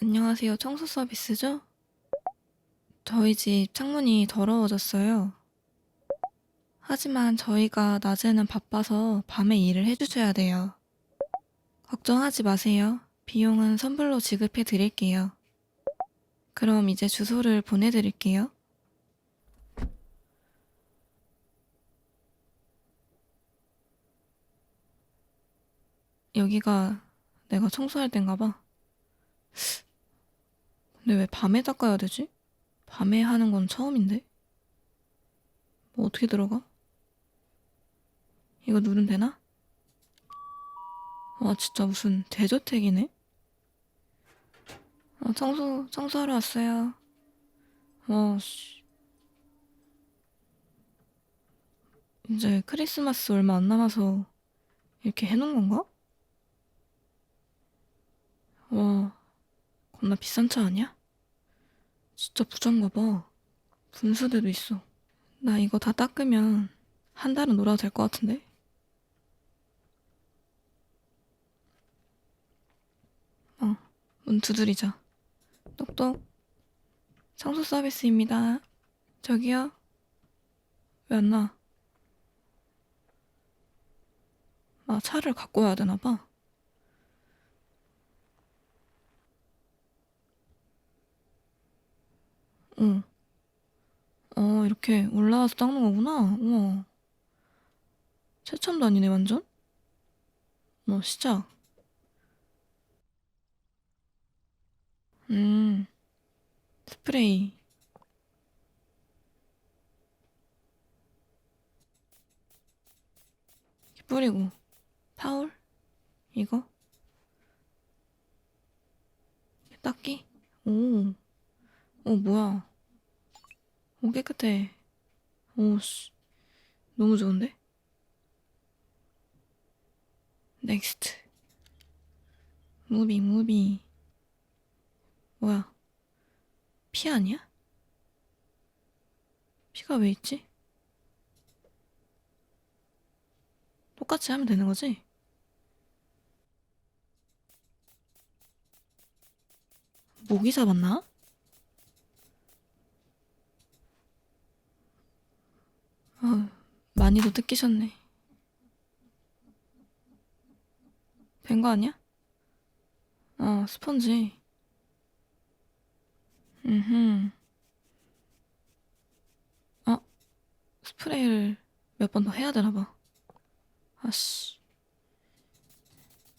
안녕하세요. 청소 서비스죠? 저희 집 창문이 더러워졌어요. 하지만 저희가 낮에는 바빠서 밤에 일을 해주셔야 돼요. 걱정하지 마세요. 비용은 선불로 지급해 드릴게요. 그럼 이제 주소를 보내드릴게요. 여기가 내가 청소할 땐가 봐. 근데 왜 밤에 닦아야 되지? 밤에 하는 건 처음인데? 뭐 어떻게 들어가? 이거 누르면 되나? 와, 진짜 무슨 대저택이네? 아, 청소, 청소하러 왔어요. 와, 씨. 이제 크리스마스 얼마 안 남아서 이렇게 해놓은 건가? 와, 겁나 비싼 차 아니야? 진짜 부자인가 봐. 분수대도 있어. 나 이거 다 닦으면 한 달은 놀아도 될 것 같은데? 어, 문 두드리자. 똑똑. 청소 서비스입니다. 저기요? 왜 안 나? 아, 차를 갖고 와야 되나 봐. 응. 어, 이렇게 올라와서 닦는 거구나. 우와. 최첨도 아니네, 완전? 뭐, 시작. 음, 스프레이. 뿌리고. 타올? 이거? 이렇게 닦기? 오. 오, 뭐야. 오, 깨끗해. 오, 씨. 너무 좋은데? 넥스트. 무비, 무비. 뭐야. 피 아니야? 피가 왜 있지? 똑같이 하면 되는 거지? 모기 잡았나? 아, 많이도 뜯기셨네. 된 거 아니야? 어, 스펀지. 음흠. 어, 스프레이를 몇 번 더 해야 되나 봐. 아씨.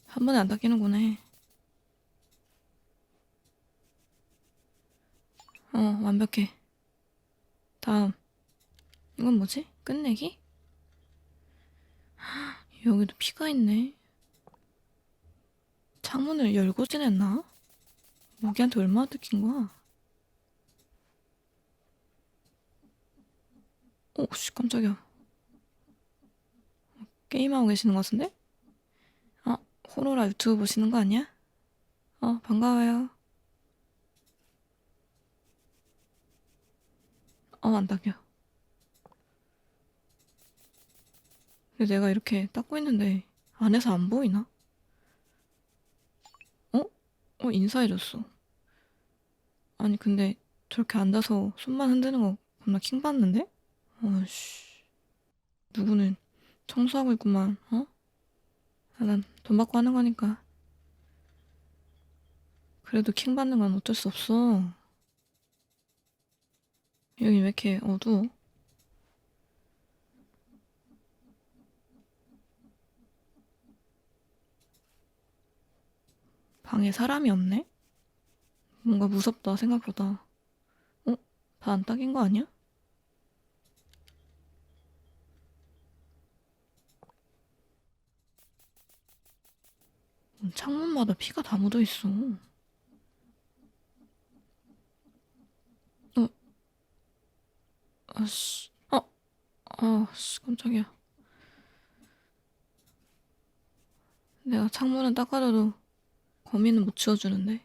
한 번에 안 닦이는구나. 어, 완벽해. 다음. 이건 뭐지? 끝내기? 여기도 피가 있네. 창문을 열고 지냈나? 모기한테 얼마나 뜯긴 거야? 오, 씨, 깜짝이야. 게임하고 계시는 것 같은데? 아, 호로라 유튜브 보시는 거 아니야? 어, 반가워요. 어, 안 닦여. 내가 이렇게 닦고 있는데 안에서 안 보이나? 어? 어, 인사해줬어. 아니, 근데 저렇게 앉아서 손만 흔드는 거 겁나 킹받는데? 어씨. 누구는 청소하고 있구만, 어? 아, 난 돈 받고 하는 거니까. 그래도 킹받는 건 어쩔 수 없어. 여기 왜 이렇게 어두워? 방에 사람이 없네? 뭔가 무섭다, 생각보다. 어? 다안 닦인 거 아니야? 음, 창문마다 피가 다 묻어 있어. 어, 아씨, 어, 아씨, 깜짝이야. 내가 창문은 닦아줘도 범인은 못 치워주는데.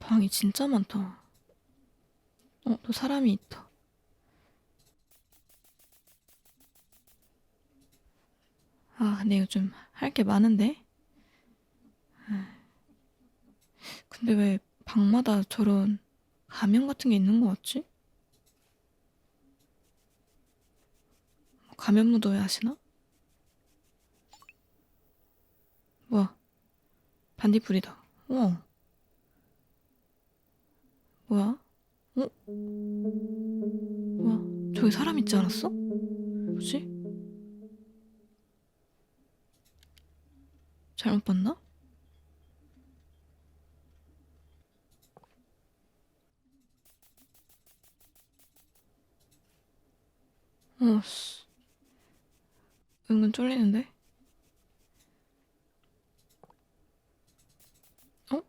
방이 진짜 많다. 어, 또 사람이 있다. 아, 근데 요즘 할 게 많은데? 아. 근데 왜 방마다 저런 가면 같은 게 있는 거 같지? 가면 무도회 하시나? 뭐야? 반딧불이다. 우와. 뭐야? 어? 뭐야? 저기 사람 있지 않았어? 뭐지? 잘못 봤나? 어, 씨. 은근 쫄리는데? 어?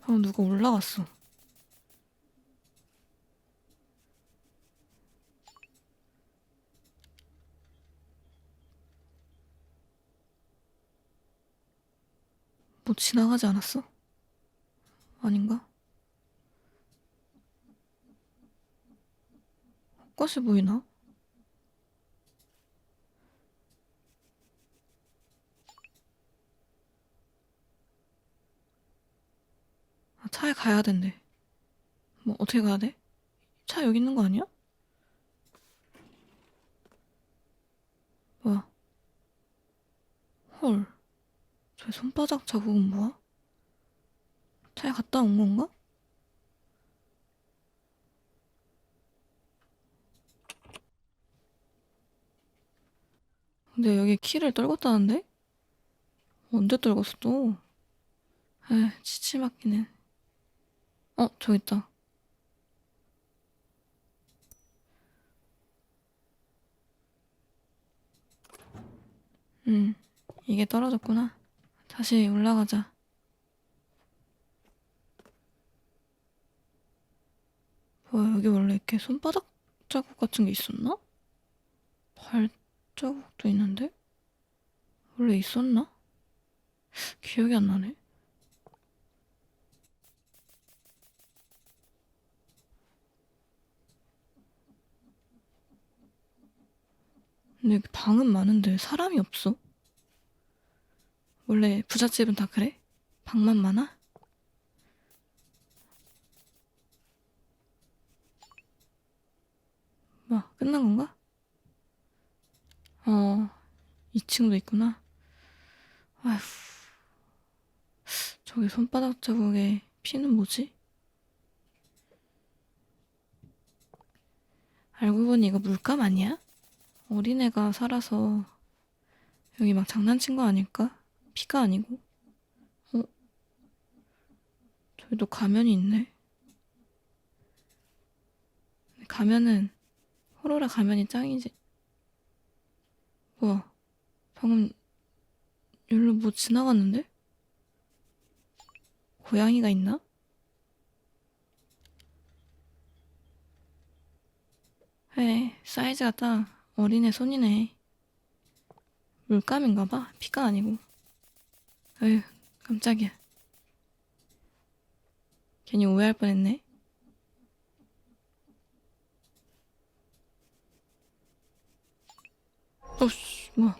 방금 누가 올라갔어. 뭐 지나가지 않았어? 아닌가? 헛것이 보이나? 아, 차에 가야 된대. 뭐 어떻게 가야 돼? 차 여기 있는 거 아니야? 뭐야? 헐. 저 손바닥 자국은 뭐야? 차에 갔다 온 건가? 근데 여기 키를 떨궜다는데? 언제 떨궜어 또? 에 치치 맞기는. 어, 저기 있다. 음, 이게 떨어졌구나. 다시 올라가자. 뭐야, 여기 원래 이렇게 손바닥 자국 같은 게 있었나? 발자국도 있는데? 원래 있었나? 기억이 안 나네. 근데 방은 많은데 사람이 없어. 원래 부잣집은 다 그래? 방만 많아? 뭐, 끝난 건가? 어, 2층도 있구나. 아휴, 저기 손바닥 자국에 피는 뭐지? 알고 보니 이거 물감 아니야? 어린애가 살아서 여기 막 장난친 거 아닐까? 피가 아니고. 어? 저기도 가면이 있네. 가면은 호로라 가면이 짱이지. 뭐야? 방금 여기로 뭐 지나갔는데? 고양이가 있나? 에 사이즈가 딱 어린애 손이네. 물감인가 봐. 피가 아니고. 에휴, 깜짝이야. 괜히 오해할 뻔했네. 어씨, 뭐야.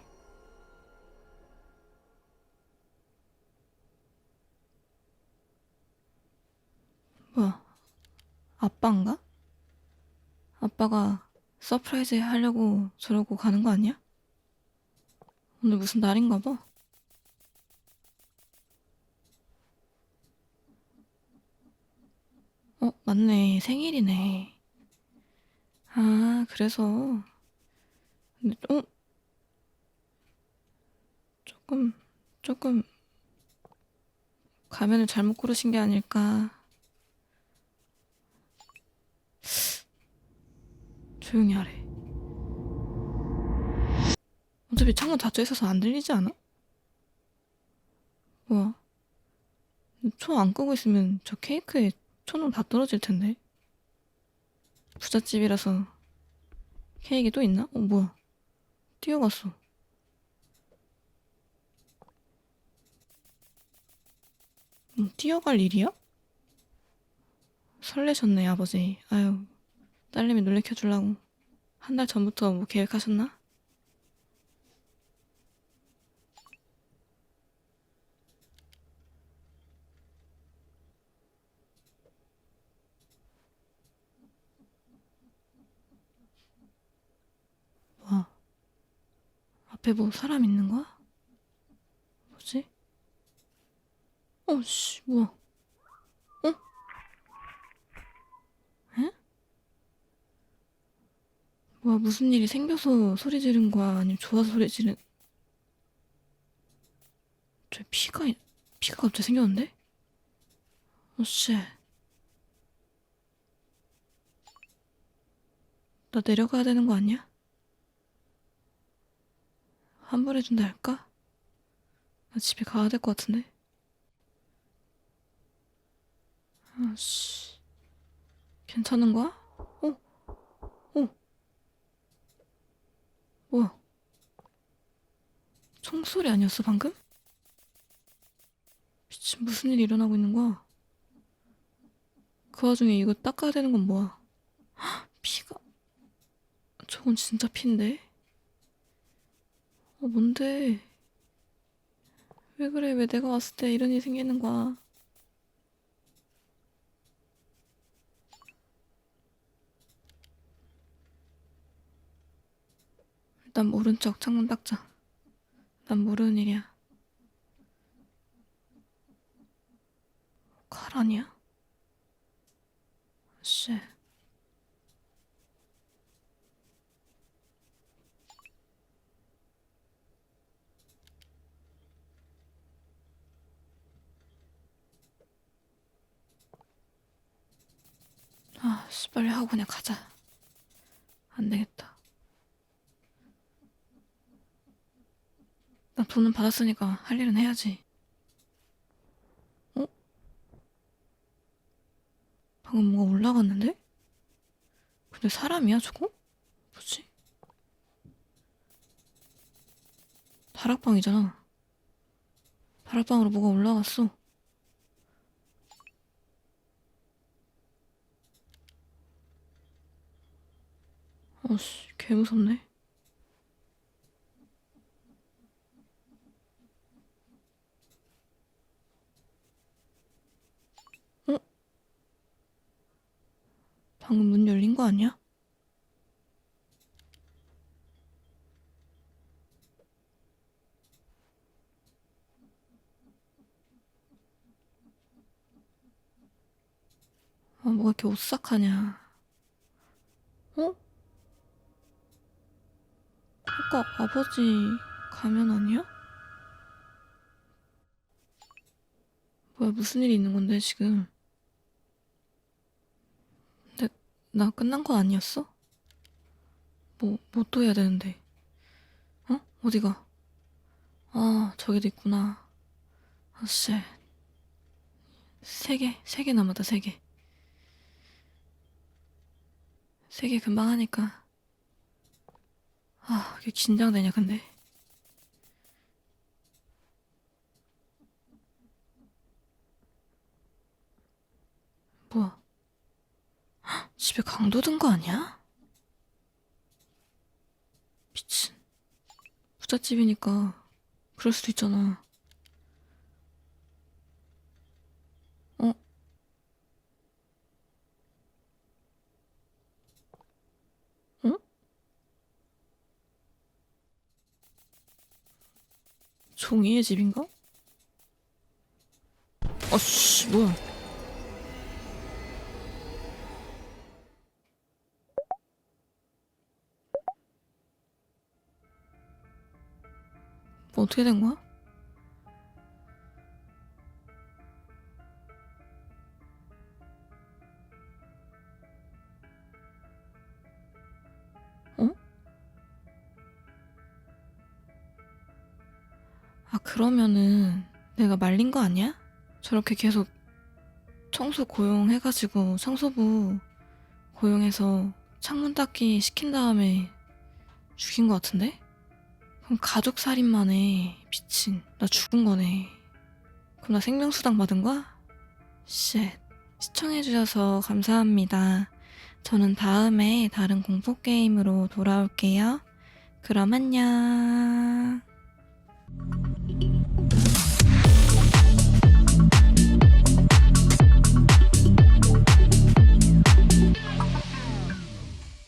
뭐야. 아빠인가? 아빠가 서프라이즈 하려고 저러고 가는 거 아니야? 오늘 무슨 날인가 봐. 어, 맞네. 생일이네. 아, 그래서. 근데, 어? 조금, 조금, 가면을 잘못 고르신 게 아닐까. 조용히 하래. 어차피 창문 닫혀 있어서 안 들리지 않아? 뭐야? 초 안 끄고 있으면 저 케이크에 초는 다 떨어질 텐데. 부잣집이라서 케이크 또 있나? 어, 뭐야? 뛰어갔어. 음, 뛰어갈 일이야? 설레셨네, 아버지. 아유, 딸내미 놀래켜주려고 한 달 전부터 뭐 계획하셨나? 뭐야? 앞에 뭐 사람 있는 거야? 뭐지? 어씨 뭐야? 뭐야, 무슨 일이 생겨서 소리 지른 거야? 아니면 좋아서 소리 지른... 저 피가, 피가 갑자기 생겼는데? 어, 씨. 나 내려가야 되는 거 아니야? 환불해준다 할까? 나 집에 가야 될 것 같은데? 아씨. 괜찮은 거야? 어? 어? 뭐야? 총소리 아니었어, 방금? 미친, 무슨 일이 일어나고 있는 거야? 그 와중에 이거 닦아야 되는 건 뭐야? 헉, 피가. 저건 진짜 피인데? 어, 뭔데? 왜 그래? 왜 내가 왔을 때 이런 일이 생기는 거야? 일단 모른 척 창문 닦자. 난 모르는 일이야. 칼 아니야? 씨. 아, 씨, 빨리 하고 그냥 가자. 안 되겠다. 돈은 받았으니까 할 일은 해야지. 어? 방금 뭐가 올라갔는데? 근데 사람이야, 저거? 뭐지? 다락방이잖아. 다락방으로 뭐가 올라갔어. 아씨, 개 무섭네. 방금 문 열린 거 아니야? 아, 뭐가 이렇게 오싹하냐. 어? 아까 아버지 가면 아니야? 뭐야, 무슨 일이 있는 건데, 지금? 근데, 나 끝난 거 아니었어? 뭐, 뭐 또 해야 되는데? 어? 어디가? 아, 저기도 있구나. 아, 씨. 세 개, 세 개 남았다, 세 개. 세 개 금방 하니까. 아, 이게 긴장되냐, 근데. 뭐야? 헉, 집에 강도 든 거 아니야? 미친. 부잣집이니까 그럴 수도 있잖아. 어? 어? 종이의 집인가? 아씨, 뭐야. 뭐 어떻게 된 거야? 어? 아, 그러면은 내가 말린 거 아니야? 저렇게 계속 청소 고용해가지고 청소부 고용해서 창문 닦기 시킨 다음에 죽인 거 같은데? 그럼 가족 살인만 해. 미친. 나 죽은 거네. 그럼 나 생명수당 받은 거야? 쉣. 시청해주셔서 감사합니다. 저는 다음에 다른 공포게임으로 돌아올게요. 그럼 안녕.